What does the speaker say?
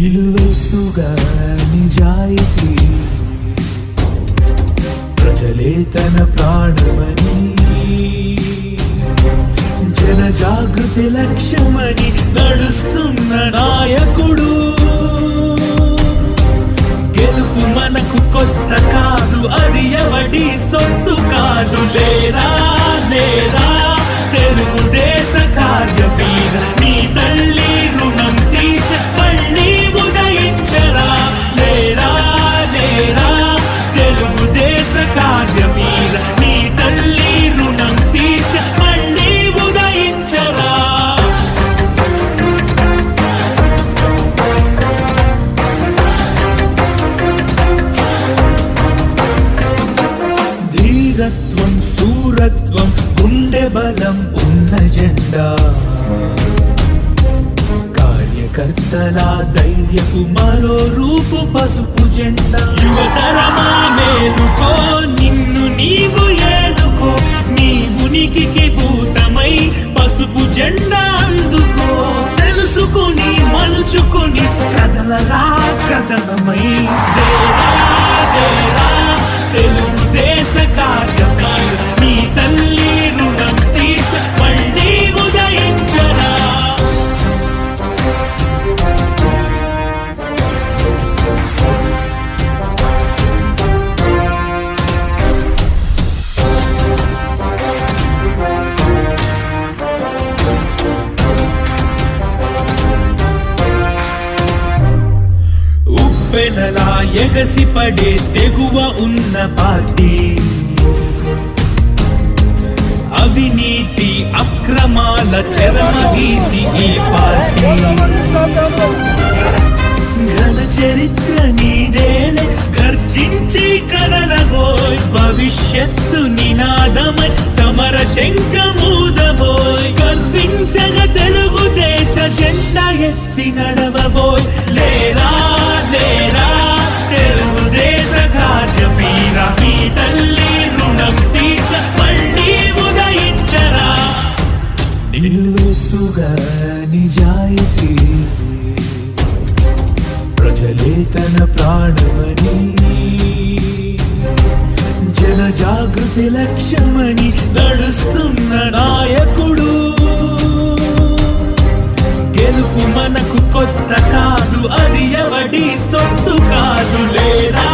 నిలువెత్తుగా నిజాయితీ. ప్రజలే తన ప్రాణమని. జన జాగృతి లక్ష్యమని నడుస్తున్న నాయకుడు. గెలుపు మనకు కొత్త కాదు అది ఎవడి సొత్తు కాదు. లేరా లేరా తెలుగు వీరత్వం సూరత్వం గుండె బలం ఉన్న జెండా. కార్యకర్తల ధైర్యపు మరో రూపు పసుపు జెండా. యువతరమా మేలుకో నిన్ను నీవు ఏలుకో నీ ఉనికికి భూతమై పసుపు జెండా అందుకో. తెలుసుకుని మలుచుకుని కదలరా కదలమై ఉప్పెనలా ఎగసి పడే తెగువ ఉన్న పార్టీ. అవినీతి అక్రమాల చరమగీతి ఈ పార్టీ. గల చరిత్ర నీదేనే గర్జించి కదలబోయ్ భవిష్యత్తు నినాదమై సమర శంఖమూదబోయ్ గర్వించగ తెలుగుదేశ జెండా ఎత్తి నడవబోయ్ లేరా లేరా నిలువెత్తుగా నిజాయితీ. ప్రజలే తన ప్రాణమని. జన జాగృతి లక్ష్యమని నడుస్తున్న నాయకుడు. గెలుపు మనకు కొత్త కాదు అది ఎవడి సొత్తు కాదు లేదా లేరా